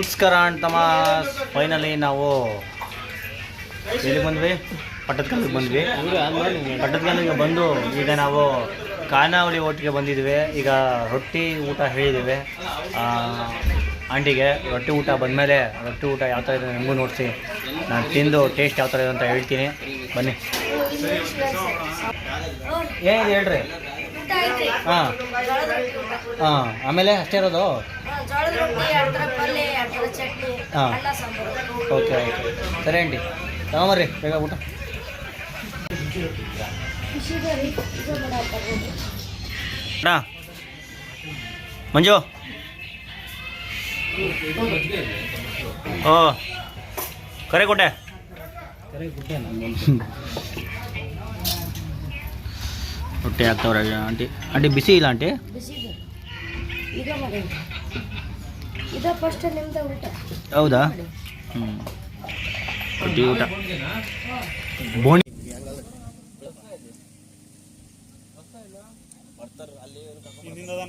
ನಮಸ್ಕಾರ ಅಂತಮ್ಮ ಫೈನಲಿ ನಾವು ಎಲ್ಲಿ ಬಂದ್ವಿ? ಪಟ್ಟದಕಲ್ಲಿಗೆ ಬಂದ್ವಿ. ಪಟ್ಟದಕಲ್ಲಿಗೆ ಬಂದು ಈಗ ನಾವು ಖಾನಾವಳಿ ಒಟ್ಟಿಗೆ ಬಂದಿದ್ವಿ. ಈಗ ರೊಟ್ಟಿ ಊಟ ಹೇಳಿದ್ದೀವಿ. ಆಂಟಿಗೆ ರೊಟ್ಟಿ ಊಟ ಬಂದಮೇಲೆ ರೊಟ್ಟಿ ಊಟ ಯಾವ ಥರ ಇದೆ ನಿಮಗೂ ನೋಡಿಸಿ. ನಾನು ತಿಂದು ಟೇಸ್ಟ್ ಯಾವ ಥರ ಇದೆ ಅಂತ ಹೇಳ್ತೀನಿ. ಬನ್ನಿ. ಏನಿದೆ ಹೇಳ್ರಿ. ಹಾಂ. ಹಾಂ ಆಮೇಲೆ ಅಷ್ಟೇ ಇರೋದು? ಹಾ. Okay okay. ಸರಿ, ಆಂಟಿ. ತಗೊಂಬರ್ರಿ ಬೇಗ ಊಟ. ಅಣ್ಣ, ಮಂಜು. ಓ, ಕರೆ ಕೊಟ್ಟೆ. ರೊಟ್ಟಿ ಹಾಕ್ತವ್ರೆ ಆಂಟಿ. ಆಂಟಿ, ಬಿಸಿ ಇಲ್ಲ, ಆಂಟಿ? ಇದೆ ಫಸ್ಟ್ ನಿಮ್ದು ಊಟ. ಹೌದಾ? ಹ್ಞೂ ರೊಟ್ಟಿ ಊಟ ಬೋಣಿ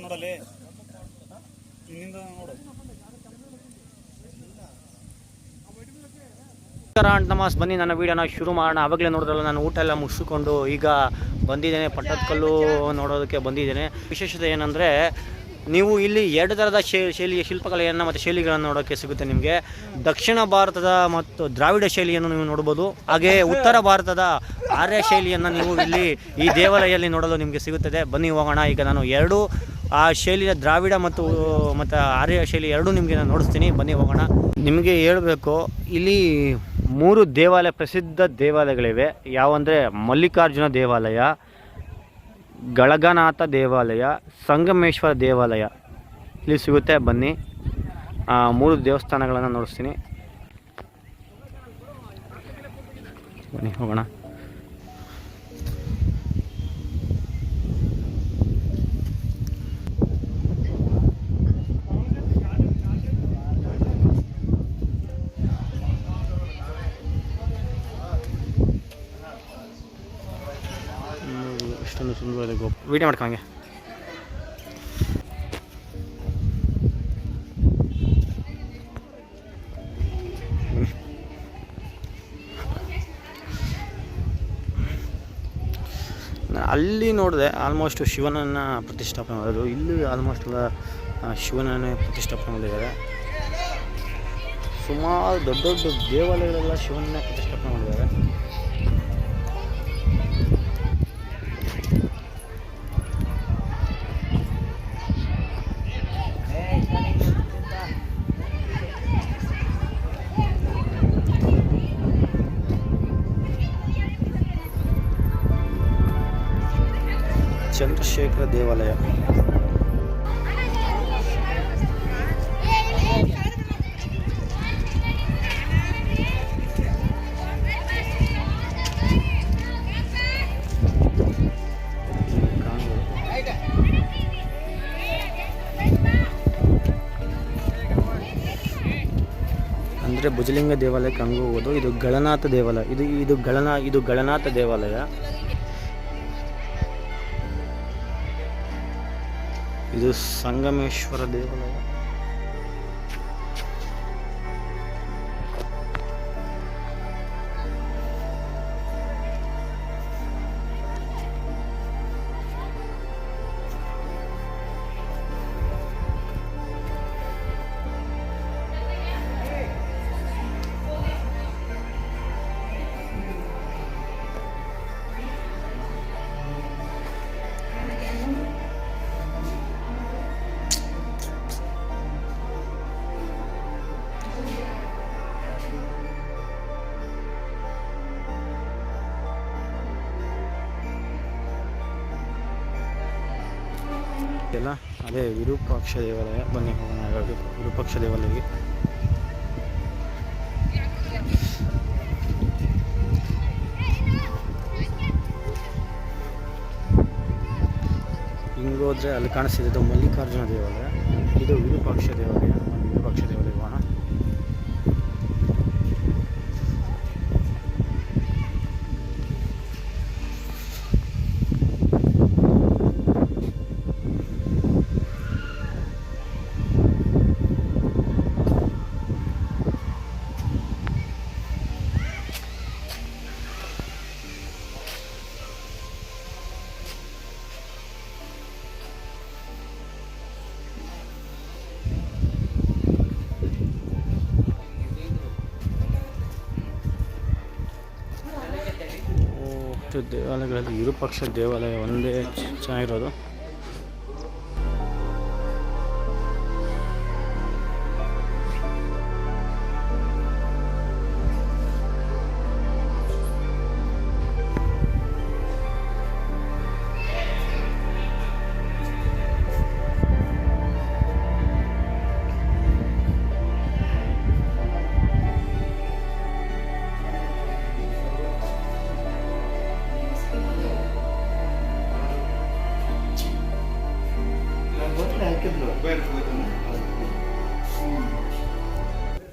ನೋಡಲ್ಲಿ ನಮಾಸ್ ಬನ್ನಿ ನನ್ನ ವೀಡಿಯೋನ ಶುರು ಮಾಡೋಣ. ಅವಾಗಲೇ ನೋಡಿದ್ರಲ್ಲ ನಾನು ಊಟ ಎಲ್ಲ ಮುಗಿಸ್ಕೊಂಡು ಈಗ ಬಂದಿದ್ದೇನೆ ಪಟ್ಟದಕಲ್ಲು ನೋಡೋದಕ್ಕೆ ಬಂದಿದ್ದೇನೆ. ವಿಶೇಷತೆ ಏನಂದರೆ ನೀವು ಇಲ್ಲಿ ಎರಡು ಥರದ ಶೈಲಿಯ ಶಿಲ್ಪಕಲೆಯನ್ನು ಮತ್ತು ಶೈಲಿಗಳನ್ನು ನೋಡೋಕ್ಕೆ ಸಿಗುತ್ತೆ ನಿಮಗೆ. ದಕ್ಷಿಣ ಭಾರತದ ಮತ್ತು ದ್ರಾವಿಡ ಶೈಲಿಯನ್ನು ನೀವು ನೋಡ್ಬೋದು. ಹಾಗೆ ಉತ್ತರ ಭಾರತದ ಆರ್ಯ ಶೈಲಿಯನ್ನು ನೀವು ಇಲ್ಲಿ ಈ ದೇವಾಲಯದಲ್ಲಿ ನೋಡಲು ನಿಮಗೆ ಸಿಗುತ್ತದೆ. ಬನ್ನಿ ಹೋಗೋಣ. ಈಗ ನಾನು ಎರಡು, ಆ ಶೈಲಿಯ ದ್ರಾವಿಡ ಮತ್ತು ಮತ್ತು ಆರ್ಯ ಶೈಲಿ ಎರಡೂ ನಿಮಗೆ ನಾನು ನೋಡಿಸ್ತೀನಿ. ಬನ್ನಿ ಹೋಗೋಣ. ನಿಮಗೆ ಹೇಳಬೇಕು, ಇಲ್ಲಿ ಮೂರು ದೇವಾಲಯ, ಪ್ರಸಿದ್ಧ ದೇವಾಲಯಗಳಿವೆ. ಯಾವಂದರೆ ಮಲ್ಲಿಕಾರ್ಜುನ ದೇವಾಲಯ ಗಳಗನಾಥ ದೇವಾಲಯ ಸಂಗಮೇಶ್ವರ ದೇವಾಲಯ. ಇಲ್ಲಿ ಸಿಗುತ್ತೆ ಬನ್ನಿ. ಮೂರು ದೇವಸ್ಥಾನಗಳನ್ನು ನೋಡಿಸ್ತೀನಿ. ಬನ್ನಿ ಹೋಗೋಣ ನೋಡು, ಎಷ್ಟೊಂದು ಸುಂದರವಾದ ಗೋಪು ವೀಡಿಯೋ ಮಾಡ್ಕೊಂಗೆ ಅಲ್ಲಿ ನೋಡಿದೆ ಆಲ್ಮೋಸ್ಟ್ ಶಿವನನ್ನು ಪ್ರತಿಷ್ಠಾಪನೆ ಮಾಡೋದು ಇಲ್ಲಿ ಆಲ್ಮೋಸ್ಟ್ ಎಲ್ಲ ಶಿವನನ್ನೇ ಪ್ರತಿಷ್ಠಾಪನೆ ಮಾಡಿದ್ದಾರೆ. ಸುಮಾರು ದೊಡ್ಡ ದೊಡ್ಡ ದೇವಾಲಯಗಳೆಲ್ಲ ಶಿವನನ್ನೇ ಪ್ರತಿಷ್ಠಾಪನೆ ಮಾಡಿದ್ದಾರೆ. ಚಂದ್ರಶೇಖರ ದೇವಾಲಯ. ಅಂದರೆ ಭುಜಲಿಂಗ ದೇವಾಲಯಕ್ಕೆ ಹಂಗೆ ಹೋಗೋದು. ಇದು ಗಳನಾಥ ದೇವಾಲಯ. ಇದು ಇದು ಗಳನಾ ಇದು ಗಳನಾಥ ದೇವಾಲಯ. ಇದು ಸಂಗಮೇಶ್ವರ ದೇವಾಲಯ ಅದೇ ವಿರೂಪಾಕ್ಷ ದೇವಾಲಯ. ಬನ್ನಿ, ಹೋಗೋಣ ಹಾಗಾಗಿ. ವಿರೂಪಾಕ್ಷ ದೇವಾಲಯಕ್ಕೆ. ಹಿಂಗೋದ್ರೆ ಅಲ್ಲಿ ಕಾಣಿಸ್ತಿದ್ದು ಮಲ್ಲಿಕಾರ್ಜುನ ದೇವಾಲಯ. ಇದು ವಿರೂಪಾಕ್ಷ ದೇವಾಲಯ. ದೇವಾಲಯಗಳಲ್ಲಿ ವಿರೂಪಾಕ್ಷ ದೇವಾಲಯ ಒಂದೇ ಚೆನ್ನಾಗಿರೋದು.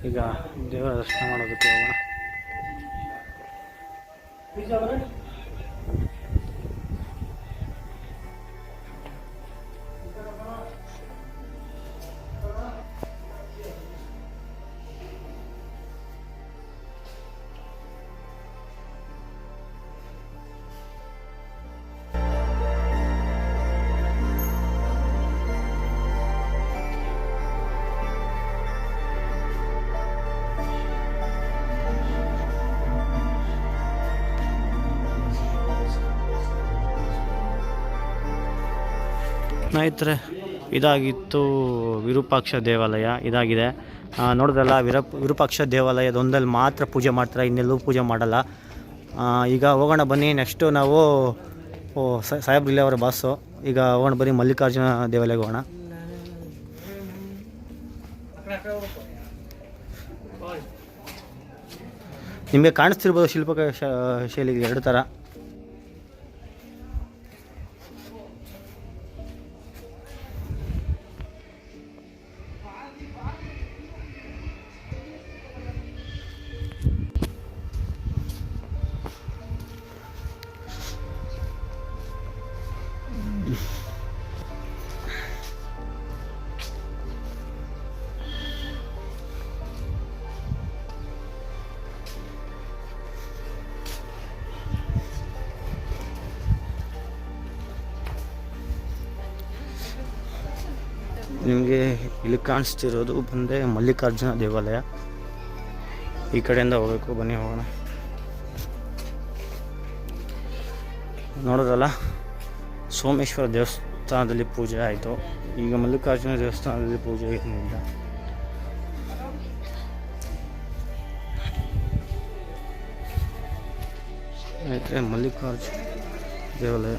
ಈಗ ದೇವರ ದರ್ಶನ ಮಾಡೋದಕ್ಕೆ ಹೋಗೋಣ. ಸ್ನೇಹಿತರೆ, ಇದಾಗಿತ್ತು ವಿರೂಪಾಕ್ಷ ದೇವಾಲಯ, ಇದಾಗಿದೆ. ನೋಡಿದ್ರಲ್ಲ, ವಿರಪ್, ವಿರೂಪಾಕ್ಷ ದೇವಾಲಯದೊಂದಲ್ಲಿ ಮಾತ್ರ ಪೂಜೆ ಮಾಡ್ತಾರೆ, ಇನ್ನೆಲ್ಲೂ ಪೂಜೆ ಮಾಡಲ್ಲ. ಈಗ ಹೋಗೋಣ ಬನ್ನಿ, ನೆಕ್ಸ್ಟು ನಾವು, ಓ ಸಾಹೇಬ್ ಇಲ್ಲೇ ಅವರ ಬಾಸು ಈಗ ಹೋಗೋಣ ಬನ್ನಿ, ಮಲ್ಲಿಕಾರ್ಜುನ ದೇವಾಲಯಕ್ಕೆ ಹೋಗೋಣ. ನಿಮಗೆ ಕಾಣಿಸ್ತಿರ್ಬೋದು ಶಿಲ್ಪಕ ಶೈಲಿಗೆ ಎರಡು ಥರ. ನಿಮಗೆ ಇಲ್ಲಿ ಕಾಣಿಸ್ತಿರೋದು ಬಂದೆ ಮಲ್ಲಿಕಾರ್ಜುನ ದೇವಾಲಯ. ಈ ಕಡೆಯಿಂದ ಹೋಗಬೇಕು, ಬನ್ನಿ ಹೋಗೋಣ. ನೋಡೋದಲ್ಲ ಸೋಮೇಶ್ವರ ದೇವಸ್ಥಾನದಲ್ಲಿ ಪೂಜೆ ಆಯಿತು. ಈಗ ಮಲ್ಲಿಕಾರ್ಜುನ ದೇವಸ್ಥಾನದಲ್ಲಿ ಪೂಜೆ ಏನಿಲ್ಲ ಮಲ್ಲಿಕಾರ್ಜುನ ದೇವಾಲಯ.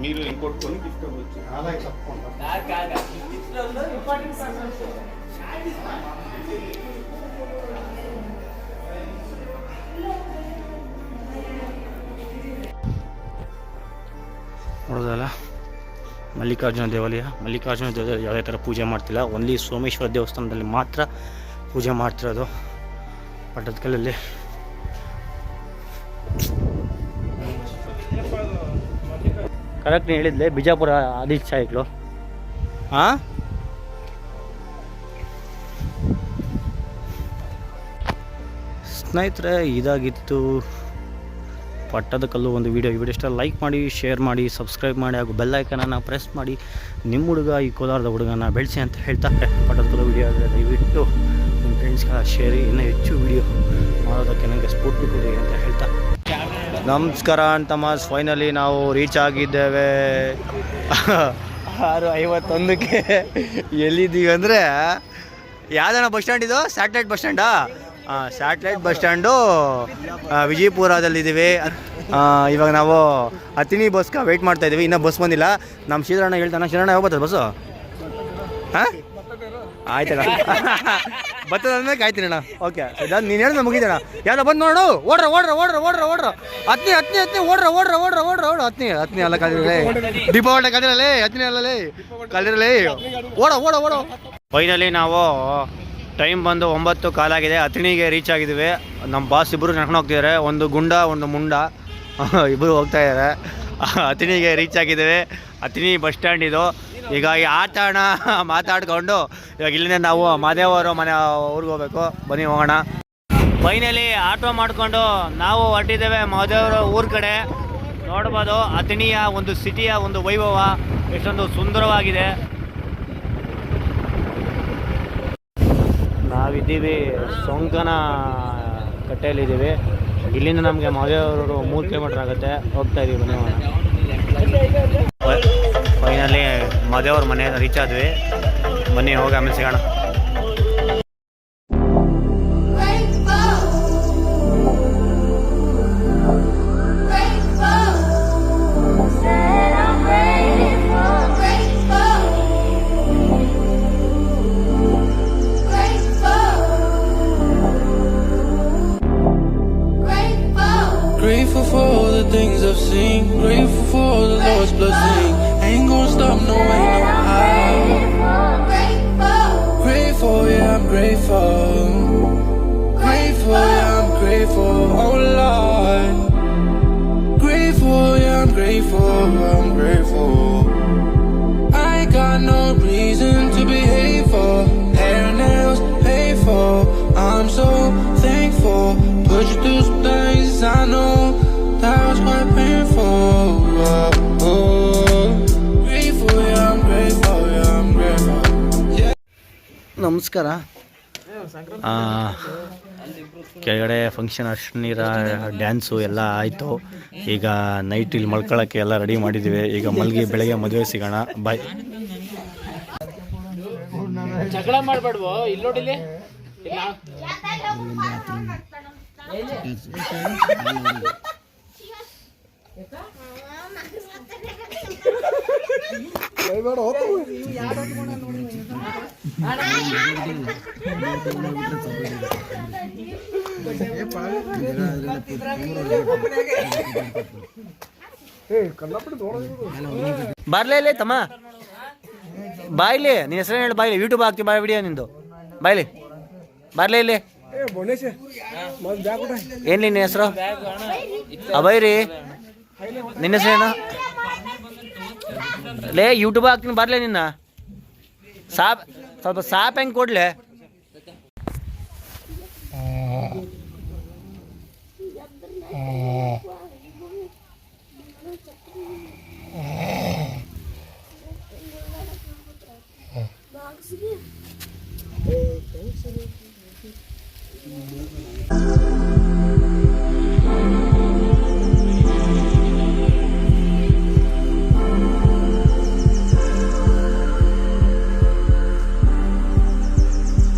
మీరు ఇంకోటి కొని గిఫ్ట్ అవ్వచ్చు అలాగే తప్పకుండా. ನೋಡೋದಲ್ಲ? ಮಲ್ಲಿಕಾರ್ಜುನ ದೇವಾಲಯ. ಮಲ್ಲಿಕಾರ್ಜುನ ದೇವಾಲಯ ಯಾವುದೇ ಥರ ಪೂಜೆ ಮಾಡ್ತಿಲ್ಲ. ಓನ್ಲಿ ಸೋಮೇಶ್ವರ ದೇವಸ್ಥಾನದಲ್ಲಿ ಮಾತ್ರ ಪೂಜೆ ಮಾಡ್ತಿರೋದು. ಪಟ್ಟದಕಲ್ಲಲ್ಲಿ. ಕರೆಕ್ಟ್ ಹೇಳಿದ್ಲೆ, ಬಿಜಾಪುರ ಆದಿತ್ಸಾಯಿಗಳು ಹಾಂ ಸ್ನೇಹಿತರೆ, ಇದಾಗಿತ್ತು. ಪಟ್ಟದಕಲ್ಲು ಒಂದು ವೀಡಿಯೋ ಈ ವಿಡಿಯೋ ಇಷ್ಟ ಲೈಕ್ ಮಾಡಿ ಶೇರ್ ಮಾಡಿ ಸಬ್ಸ್ಕ್ರೈಬ್ ಮಾಡಿ, ಹಾಗೂ ಬೆಲ್ ಐಕನನ್ನು ಪ್ರೆಸ್ ಮಾಡಿ. ನಿಮ್ಮ ಹುಡುಗ, ಈ ಕೋಲಾರದ ಹುಡುಗನ ಬೆಳೆಸಿ ಅಂತ ಹೇಳ್ತಾ ಪಟ್ಟದಕಲ್ಲು ವೀಡಿಯೋ ಆದರೆ ದಯವಿಟ್ಟು ನಿಮ್ಮ ಫ್ರೆಂಡ್ಸ್ಗೆಲ್ಲ ಶೇರಿ ಇನ್ನೂ ಹೆಚ್ಚು ವೀಡಿಯೋ ಮಾಡೋದಕ್ಕೆ ನನಗೆ ಸ್ಫೂರ್ತಿ ಕೊಡಿ ಅಂತ ಹೇಳ್ತಾ ನಮಸ್ಕಾರ ಅಂತಮ್ಮ ಫೈನಲಿ ನಾವು ರೀಚ್ ಆಗಿದ್ದೇವೆ. ಆರು ಐವತ್ತೊಂದಕ್ಕೆ ಎಲ್ಲಿದ್ದೀವಿ ಅಂದರೆ ಯಾವ್ದಾನ ಬಸ್ ಸ್ಟ್ಯಾಂಡ್ ಇದು? ಸ್ಯಾಟಲೈಟ್ ಬಸ್ ಸ್ಟ್ಯಾಂಡಾ ಸ್ಯಾಟಲೈಟ್ ಬಸ್ ಸ್ಟ್ಯಾಂಡು ವಿಜಯಪುರದಲ್ಲಿ ವಿಜಯಪುರದಲ್ಲಿದ್ದೀವಿ. ಇವಾಗ ನಾವು ಹತ್ತಿನಿ ಬಸ್ಗೆ ವೆಯ್ಟ್ ಮಾಡ್ತಾ ಇದ್ದೀವಿ. ಇನ್ನೂ ಬಸ್ ಬಂದಿಲ್ಲ. ನಮ್ಮ ಶ್ರೀಧರಣ್ಣ ಹೇಳ್ತಾನೆ, ಶ್ರೀಧರಣ್ಣ, ಯಾವಾಗ ಬರ್ತದೆ ಬಸ್ಸು ಹಾಂ? ಆಯ್ತಣ್ಣ. ಕಾಯ್ತೀನಿ ಅಣ್ಣ ಓಕೆ ನೀನು ಹೇಳಿದ್ರೆ ಮುಗಿದಣ್ಣ ಯಾರ ಬಂದು ನೋಡು. ಓಡ್ರ ಓಡ್ರ ಓಡ್ರ ಓಡ್ರ ಓಡ್ರ. ಹತ್ನಿ ಹತ್ನಿ ಹತ್ನಿ ಓಡ್ರ ಓಡ್ರ ಓಡ್ರ ಓಡ್ರ ಓಡ್ರ. ಹತ್ನಿ ಹತ್ನಿ ಅಲ್ಲ ಕಲಿರಲೇ ದೀಪಾವಳಿ ಕಲಿರಲೇ ಹತ್ನಿ ಅಲ್ಲಲೇ. ಕಲಿರಲೇ ಓಡ ಓಡ ಓಡ. ಫೈನಲಿ ನಾವು ಟೈಮ್ ಬಂದು ಒಂಬತ್ತು ಕಾಲಾಗಿದೆ ಅಥಣಿಗೆ ರೀಚ್ ಆಗಿದ್ದೀವಿ ನಮ್ಮ ಬಾಸ್ ಇಬ್ಬರು ನಡ್ಕೊಂಡು ಹೋಗ್ತಿದ್ದಾರೆ ಒಂದು ಗುಂಡ, ಒಂದು ಮುಂಡ. ಇಬ್ಬರು ಹೋಗ್ತಾ ಇದ್ದಾರೆ ಅಥಣಿಗೆ ರೀಚ್ ಆಗಿದ್ದೇವೆ ಅತಿನಿ ಬಸ್ ಸ್ಟ್ಯಾಂಡ್ ಇದು. ಈಗ ಈ ಆಟಾಣ ಮಾತಾಡ್ಕೊಂಡು, ಇವಾಗ ಇಲ್ಲಿಂದ ನಾವು ಮಾದೇವರು ಮನೆ, ಊರಿಗೆ ಹೋಗ್ಬೇಕು. ಬನ್ನಿ ಹೋಗೋಣ. ಫೈನಲಿ ಆಟೋ ಮಾಡಿಕೊಂಡು ನಾವು ಹೊರಟಿದ್ದೇವೆ ಮಹದೇವರ ಊರ ಕಡೆ. ನೋಡ್ಬೋದು ಅಥಣಿಯ ಒಂದು ಸಿಟಿಯ ಒಂದು ವೈಭವ ಎಷ್ಟೊಂದು ಸುಂದರವಾಗಿದೆ. ನಾವಿದ್ದೀವಿ ಸೊಂಕನ ಕಟ್ಟೆಯಲ್ಲಿದ್ದೀವಿ. ಇಲ್ಲಿಂದ ನಮಗೆ ಮಹದೇವರು ಮೂರು ಕಿಲೋಮೀಟರ್ ಆಗುತ್ತೆ. ಹೋಗ್ತಾ ಇದ್ದೀವಿ ಮನೆ ಫೈನಲಿ ಮಹದೇವ್ರ ಮನೆ ರೀಚ್ ಆದ್ವಿ. ಬನ್ನಿ, ಹೋಗಿ ಆಮೇಲೆ ಸಿಗೋಣ. Grateful for the Lord's blessing. Ain't gonna stop, no way, no how. Grateful, Grateful, yeah, I'm grateful. Grateful, yeah, I'm grateful. Oh Lord. Grateful, yeah, I'm grateful. I'm ನಮಸ್ಕಾರ. ಆ, ಕೆಳಗಡೆ ಫಂಕ್ಷನ್ ಅಶ್ನೀರ ಡ್ಯಾನ್ಸು ಎಲ್ಲ ಆಯಿತು. ಈಗ ನೈಟ್ ಇಲ್ಲಿ ಮಲ್ಕೊಳ್ಳೋಕ್ಕೆ ಎಲ್ಲ ready ಮಾಡಿದ್ದೀವಿ ಈಗ ಮಲ್ಗಿ ಬೆಳಗ್ಗೆ ಮದುವೆ ಸಿಗೋಣ. ಬಾಯ್ ಜಗಳ ಮಾಡ್ಬೇಡ್ವೋ? ಇಲ್ಲಿ ನೋಡಿಲಿ ಬರ್ಲೇ ಇಲ್ಲಿ ತಮ್ಮ. ಬಾಯ್ಲಿ ನಿನ್ನ ಹೆಸರು ಹೇಳಿ ಬಾಯ್ಲಿ ಯೂಟ್ಯೂಬ್ ಹಾಕ್ತಿ ಬಾಯ್ ವಿಡಿಯೋ ನಿಂದು. ಬಾಯ್ಲಿ ಬರ್ಲೇ ಇಲ್ಲಿ. ಏನ್ ನಿನ್ನ ಹೆಸರು? ಅಬೈರಿ ನಿನ್ನ ಹೆಸರೇನು? ಲೇ ಯೂಟ್ಯೂಬ್ ಹಾಕ್ತೀನಿ ಬರಲೇ ನಿನ್ನ. ಸಾಪ್ ಸ್ವಲ್ಪ ಸಾಪ್ ಹೆಂಗೆ ಕೊಡ್ಲೆ?